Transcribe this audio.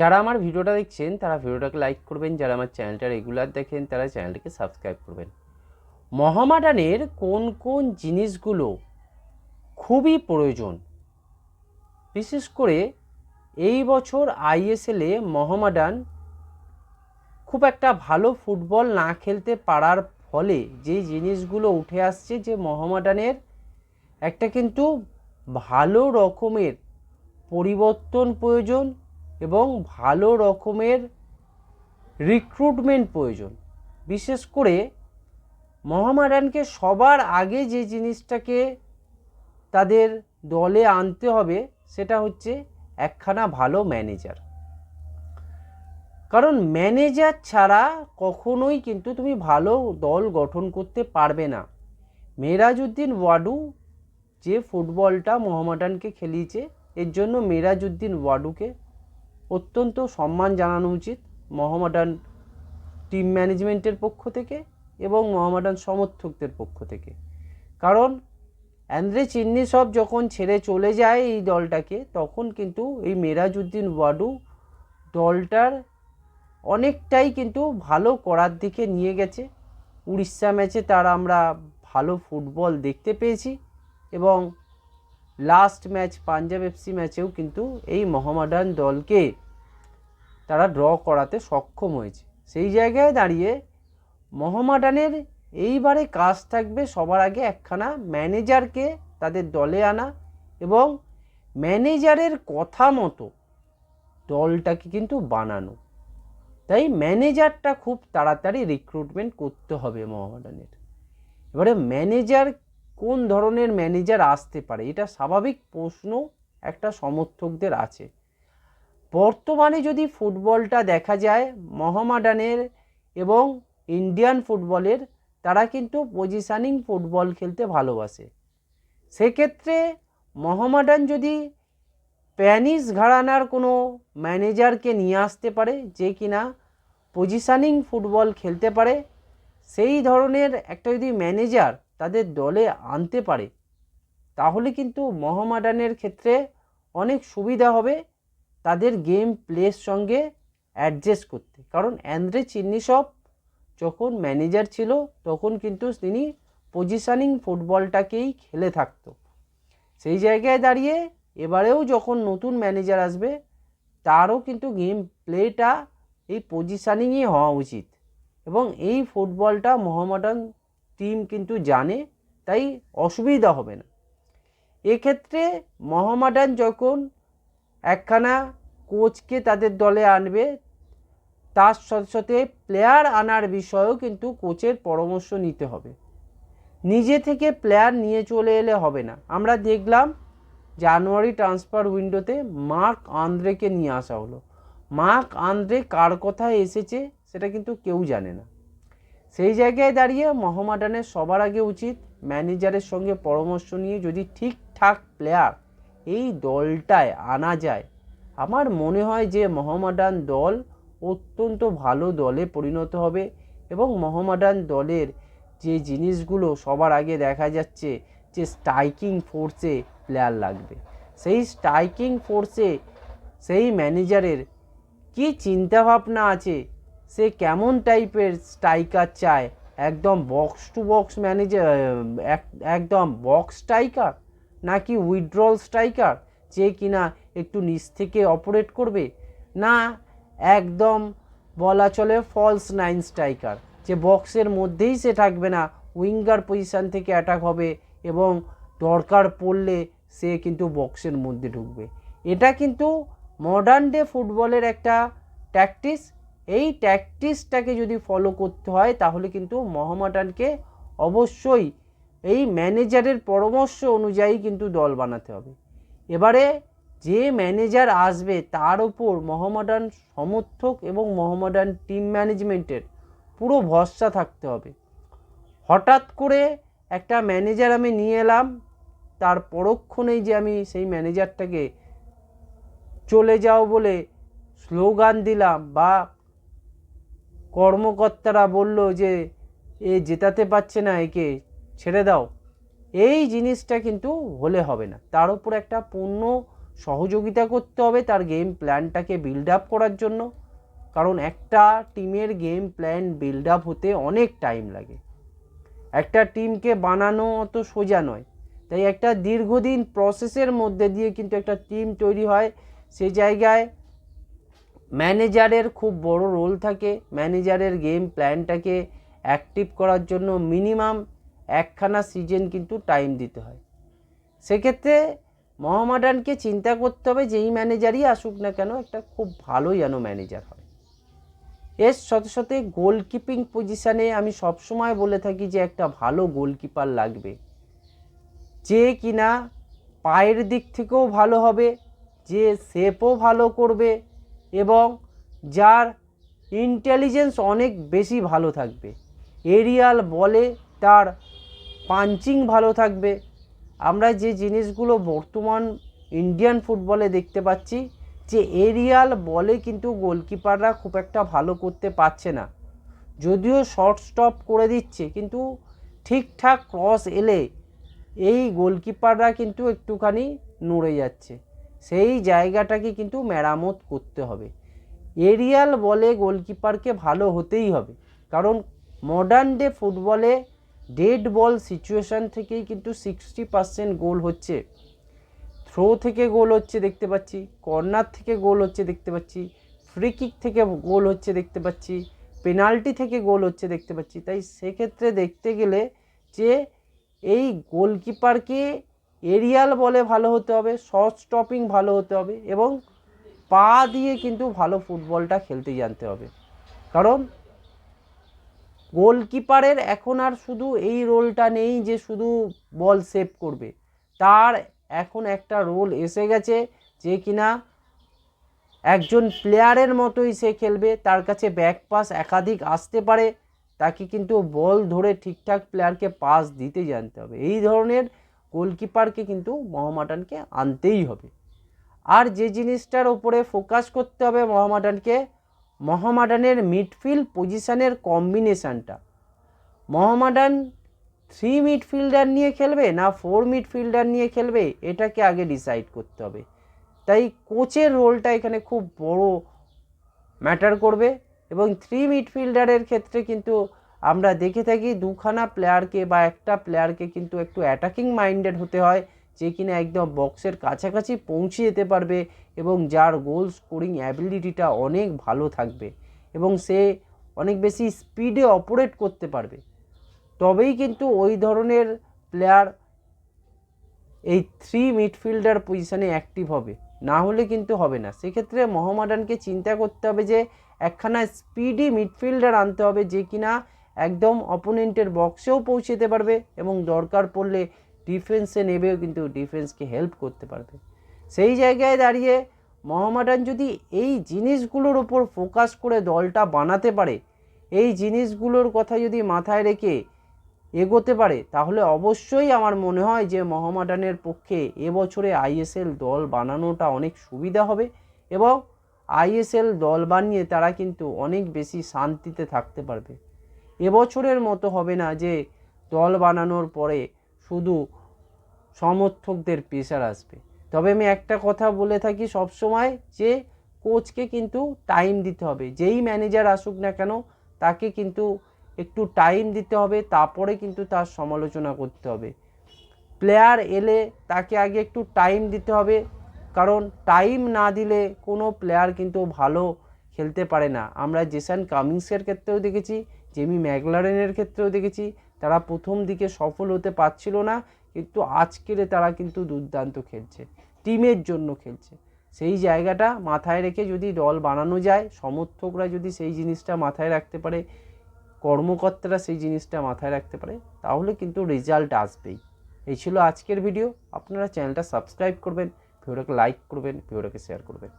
যারা আমার ভিডিওটা দেখছেন, তারা ভিডিওটাকে লাইক করবেন। যারা আমার চ্যানেলটা রেগুলার দেখেন, তারা চ্যানেলটাকে সাবস্ক্রাইব করবেন। মহামাডানের কোন কোন জিনিসগুলো খুবই প্রয়োজন? বিশেষ করে এই বছর আইএসএলে মহামাডান খুব একটা ভালো ফুটবল না খেলতে পারার ফলে যে জিনিসগুলো উঠে আসছে, যে মহামাডানের একটা কিন্তু ভালো রকমের পরিবর্তন প্রয়োজন। এবং ভালো রকমের রিক্রুটমেন্ট প্রয়োজন। বিশেষ করে মহামাডানকে সবার আগে যে জিনিসটাকে তাদের দলে আনতে হবে, সেটা হচ্ছে একখানা ভালো ম্যানেজার কারণ ম্যানেজার ছাড়া কখনোই কিন্তু তুমি ভালো দল গঠন করতে পারবে না। মেরাজউদ্দিন ওয়াডু যে ফুটবলটা মোহামেডানকে খেলিয়েছে, এর জন্য মেরাজউদ্দিন ওয়াডুকে অত্যন্ত সম্মান জানানো উচিত মোহামেডান টিম ম্যানেজমেন্টের পক্ষ থেকে এবং মোহামেডান সমর্থকদের পক্ষ থেকে। কারণ অ্যান্দ্রে চিন্নি সব যখন ছেড়ে চলে যায় এই দলটাকে, তখন কিন্তু এই মেরাজউদ্দিন ওয়াডু দলটার অনেকটাই কিন্তু ভালো করার দিকে নিয়ে গেছে। উড়িষ্যা ম্যাচে তার আমরা ভালো ফুটবল দেখতে পেয়েছি এবং লাস্ট ম্যাচ পাঞ্জাব এফসি ম্যাচেও কিন্তু এই মহামাডান দলকে তারা ড্র করাতে সক্ষম হয়েছে। সেই জায়গায় দাঁড়িয়ে মহামাডানের এইবারে কাজ থাকবে সবার আগে একখানা ম্যানেজারকে তাদের দলে আনা এবং ম্যানেজারের কথা মতো দলটাকে কিন্তু বানানো। তাই ম্যানেজারটা খুব তাড়াতাড়ি রিক্রুটমেন্ট করতে হবে মোহামেডানের এবারে ম্যানেজার কোন ধরনের ম্যানেজার আসতে পারে? এটা স্বাভাবিক প্রশ্ন একটা সমর্থকদের আছে। বর্তমানে যদি ফুটবলটা দেখা যায়, মহামাডানের এবং ইন্ডিয়ান ফুটবলের, তারা কিন্তু পজিশানিং ফুটবল খেলতে ভালোবাসে। সেক্ষেত্রে মহামাডান যদি প্যানিস ঘরানার কোনো ম্যানেজারকে নিয়ে আসতে পারে, যে কিনা পজিশানিং ফুটবল খেলতে পারে, সেই ধরনের একটা যদি ম্যানেজার তাদের দলে আনতে পারে, তাহলে কিন্তু মহামাডানের ক্ষেত্রে অনেক সুবিধা হবে তাদের গেম প্লের সঙ্গে অ্যাডজাস্ট করতে। কারণ অ্যান্দ্রে চিন্নিসব যখন ম্যানেজার ছিল, তখন কিন্তু তিনি পজিশানিং ফুটবলটাকেই খেলে থাকতো। সেই জায়গায় দাঁড়িয়ে এবারেও যখন নতুন ম্যানেজার আসবে, তারও কিন্তু গেম প্লেটা এই পজিশানিংই হওয়া উচিত। এবং এই ফুটবলটা মোহামেডান টিম কিন্তু জানে, তাই অসুবিধা হবে না। এক্ষেত্রে মোহামেডান যখন একখানা কোচকে তাদের দলে আনবে, তার সাথে সাথে প্লেয়ার আনার বিষয়েও কিন্তু কোচের পরামর্শ নিতে হবে। নিজে থেকে প্লেয়ার নিয়ে চলে এলে হবে না। আমরা দেখলাম জানুয়ারি ট্রান্সফার উইন্ডোতে মার্ক আন্দ্রেকে নিয়ে আসা হলো। মার্ক আন্দ্রে কার কথায় এসেছে সেটা কিন্তু কেউ জানে না। সেই জায়গায় দাঁড়িয়ে মহামাডানের সবার আগে উচিত ম্যানেজারের সঙ্গে পরামর্শ নিয়ে যদি ঠিকঠাক প্লেয়ার এই দলটায় আনা যায়। আমার মনে হয় যে মহামাডান দল অত্যন্ত ভালো দলে পরিণত হবে এবং মহামাডান দলের যে জিনিসগুলো সবার আগে দেখা যাচ্ছে যে স্ট্রাইকিং ফোর্সে প্লেয়ার লাগবে। সেই স্ট্রাইকিং ফোর্সে সেই ম্যানেজারের কি চিন্তাভাবনা আছে সে কেমন টাইপের স্ট্রাইকার চায়? একদম বক্স টু বক্স ম্যানেজার একদম বক্স স্ট্রাইকার নাকি উইথড্রল স্ট্রাইকার যে কিনা একটু নিচ থেকে অপারেট করবে? না, একদম বলা চলে ফলস নাইন স্ট্রাইকার যে বক্সের মধ্যেই সে থাকবে না উইঙ্গার পজিশান থেকে অ্যাটাক হবে এবং দরকার পড়লে সে কিন্তু বক্সের মধ্যে ঢুকবে। এটা কিন্তু মডার্ন ডে ফুটবলের একটা ট্যাকটিস এই ট্যাকটিসটাকে যদি ফলো করতে হয়, তাহলে কিন্তু মহামাডানকে অবশ্যই এই ম্যানেজারের পরামর্শ অনুযায়ী কিন্তু দল বানাতে হবে। এবারে যে ম্যানেজার আসবে, তার ওপর মহামাডান সমর্থক এবং মহামাডান টিম ম্যানেজমেন্টের পুরো ভরসা থাকতে হবে। হঠাৎ করে একটা ম্যানেজার আমি নিয়ে এলাম, তার পরক্ষণেই যে আমি সেই ম্যানেজারটাকে চলে যাও বলে স্লোগান দিলাম বা কর্মকর্তারা বলল যে, এ জেতাতে পারছে না, একে ছেড়ে দাও। এই জিনিসটা কিন্তু হলে হবে না। তার উপর একটা পূর্ণ সহযোগিতা করতে হবে তার গেম প্ল্যানটাকে বিল্ড আপ করার জন্য। কারণ একটা টিমের গেম প্ল্যান বিল্ড আপ হতে অনেক টাইম লাগে। একটা টিমকে বানানো অত সোজা নয়। তাই একটা দীর্ঘদিন প্রসেসের মধ্যে দিয়ে কিন্তু একটা টিম তৈরি হয়। সে জায়গায় ম্যানেজারের খুব বড় রোল থাকে। ম্যানেজারের গেম প্ল্যানটাকে অ্যাক্টিভ করার জন্য মিনিমাম একখানা সিজন কিন্তু টাইম দিতে হয়। সেক্ষেত্রে মোহামেডানকে চিন্তা করতে হবে যেই ম্যানেজারই আসুক না কেন, একটা খুব ভালো যেন ম্যানেজার হয়। এর সাথে সাথে গোলকিপিং পজিশানে আমি সবসময় বলে থাকি যে, একটা ভালো গোলকিপার লাগবে। যে কিনা পায়ের দিক থেকেও ভালো হবে, যে শেপও ভালো করবে এবং যার ইন্টেলিজেন্স অনেক বেশি ভালো থাকবে। এরিয়াল বলে তার পাঞ্চিং ভালো থাকবে। আমরা যে জিনিসগুলো বর্তমান ইন্ডিয়ান ফুটবলে দেখতে পাচ্ছি, যে এরিয়াল বলে কিন্তু গোলকিপাররা খুব একটা ভালো করতে পারছে না। যদিও শর্ট স্টপ করে দিচ্ছে, কিন্তু ঠিকঠাক ক্রস এলে এই গোলকিপাররা কিন্তু একটুখানি নড়ে যাচ্ছে। সেই জায়গাটাকে কিন্তু মেরামত করতে হবে। এরিয়াল বলে গোলকিপারকে ভালো হতেই হবে। কারণ মডার্ন ডে ফুটবলে ডেড বল সিচুয়েশান থেকেই কিন্তু সিক্সটি পার্সেন্ট গোল হচ্ছে। থ্রো থেকে গোল হচ্ছে দেখতে পাচ্ছি কর্নার থেকে গোল হচ্ছে দেখতে পাচ্ছি ফ্রি কিক থেকে গোল হচ্ছে দেখতে পাচ্ছি পেনাল্টি থেকে গোল হচ্ছে দেখতে পাচ্ছি। তাই সেক্ষেত্রে দেখতে গেলে যে এই গোলকিপারকে এরিয়াল বলে ভালো হতে হবে, শর্ট স্টপিং ভালো হতে হবে এবং পা দিয়ে কিন্তু ভালো ফুটবলটা খেলতে জানতে হবে। কারণ গোলকিপারের এখন আর শুধু এই রোলটা নেই যে শুধু বল সেভ করবে। তার এখন একটা রোল এসে গেছে যে কিনা একজন প্লেয়ারের মতোই সে খেলবে, তার কাছে ব্যাক পাস একাধিক আসতে পারে, তাকে কিন্তু বল ধরে ঠিকঠাক প্লেয়ারকে পাস দিতে জানতে হবে। এই ধরনের গোলকিপারকে কিন্তু মহামাটানকে আনতেই হবে। আর যে জিনিসটার ওপরে ফোকাস করতে হবে মহামাডানকে, মহামাডানের মিডফিল্ড পজিশানের কম্বিনেশানটা মহামাডান থ্রি মিডফিল্ডার নিয়ে খেলবে না ফোর মিডফিল্ডার নিয়ে খেলবে, এটাকে আগে ডিসাইড করতে হবে। তাই কোচের রোলটা এখানে খুব বড় ম্যাটার করবে এবং থ্রি মিডফিল্ডারের ক্ষেত্রে কিন্তু আমরা দেখে থাকি দুখানা প্লেয়ারকে বা একটা প্লেয়ারকে কিন্তু একটু অ্যাটাকিং মাইন্ডেড হতে হয়, যে কিনা একদম বক্সের কাছাকাছি পৌঁছে যেতে পারবে এবং যার গোল স্কোরিং অ্যাবিলিটিটা অনেক ভালো থাকবে এবং সে অনেক বেশি স্পিডে অপারেট করতে পারবে। তবেই কিন্তু ওই ধরনের প্লেয়ার এই থ্রি মিডফিল্ডার পজিশানে অ্যাক্টিভ হবে। না হলে কিন্তু হবে না। সেক্ষেত্রে মোহামেডানকে চিন্তা করতে হবে যে একখানা স্পিডি মিডফিল্ডার আনতে হবে যে কিনা একদম অপোনেন্টের বক্সেও পৌঁছেতে পারবে এবং দরকার পড়লে ডিফেন্সে নেবেও কিন্তু ডিফেন্সকে হেল্প করতে পারবে। সেই জায়গায় দাঁড়িয়ে মোহামেডান যদি এই জিনিসগুলোর ওপর ফোকাস করে দলটা বানাতে পারে, এই জিনিসগুলোর কথা যদি মাথায় রেখে এগোতে পারে, তাহলে অবশ্যই আমার মনে হয় যে মোহামেডানের পক্ষে এবছরে আইএসএল দল বানানোটা অনেক সুবিধা হবে এবং আইএসএল দল বানিয়ে তারা কিন্তু অনেক বেশি শান্তিতে থাকতে পারবে। এবছরের মতো হবে না যে দল বানানোর পরে শুধু সমর্থকদের প্রেশার আসবে। তবে আমি একটা কথা বলে থাকি সব সময় যে কোচকে কিন্তু টাইম দিতে হবে। যেই ম্যানেজার আসুক না কেন, তাকে কিন্তু একটু টাইম দিতে হবে, তারপরে কিন্তু তার সমালোচনা করতে হবে। প্লেয়ার এলে তাকে আগে একটু টাইম দিতে হবে, কারণ টাইম না দিলে কোনো প্লেয়ার কিন্তু ভালো খেলতে পারে না। আমরা জেসান কামিংসের ক্ষেত্রেও দেখেছি জেমি ম্যাগলারেনের ক্ষেত্রেও দেখেছি, তারা প্রথম দিকে সফল হতে পারছিল না, কিন্তু আজকের তারা কিন্তু দুর্দান্ত খেলছে, টিমের জন্য খেলছে। সেই জায়গাটা মাথায় রেখে যদি দল বানানো যায়, সমর্থকরা যদি সেই জিনিসটা মাথায় রাখতে পারে, কর্মকর্তারা সেই জিনিসটা মাথায় রাখতে পারে, তাহলে কিন্তু রেজাল্ট আসবেই। এই ছিল আজকের ভিডিও আপনারা চ্যানেলটা সাবস্ক্রাইব করবেন, ভিডিওটাকে লাইক করবেন, ভিডিওটাকে শেয়ার করবেন।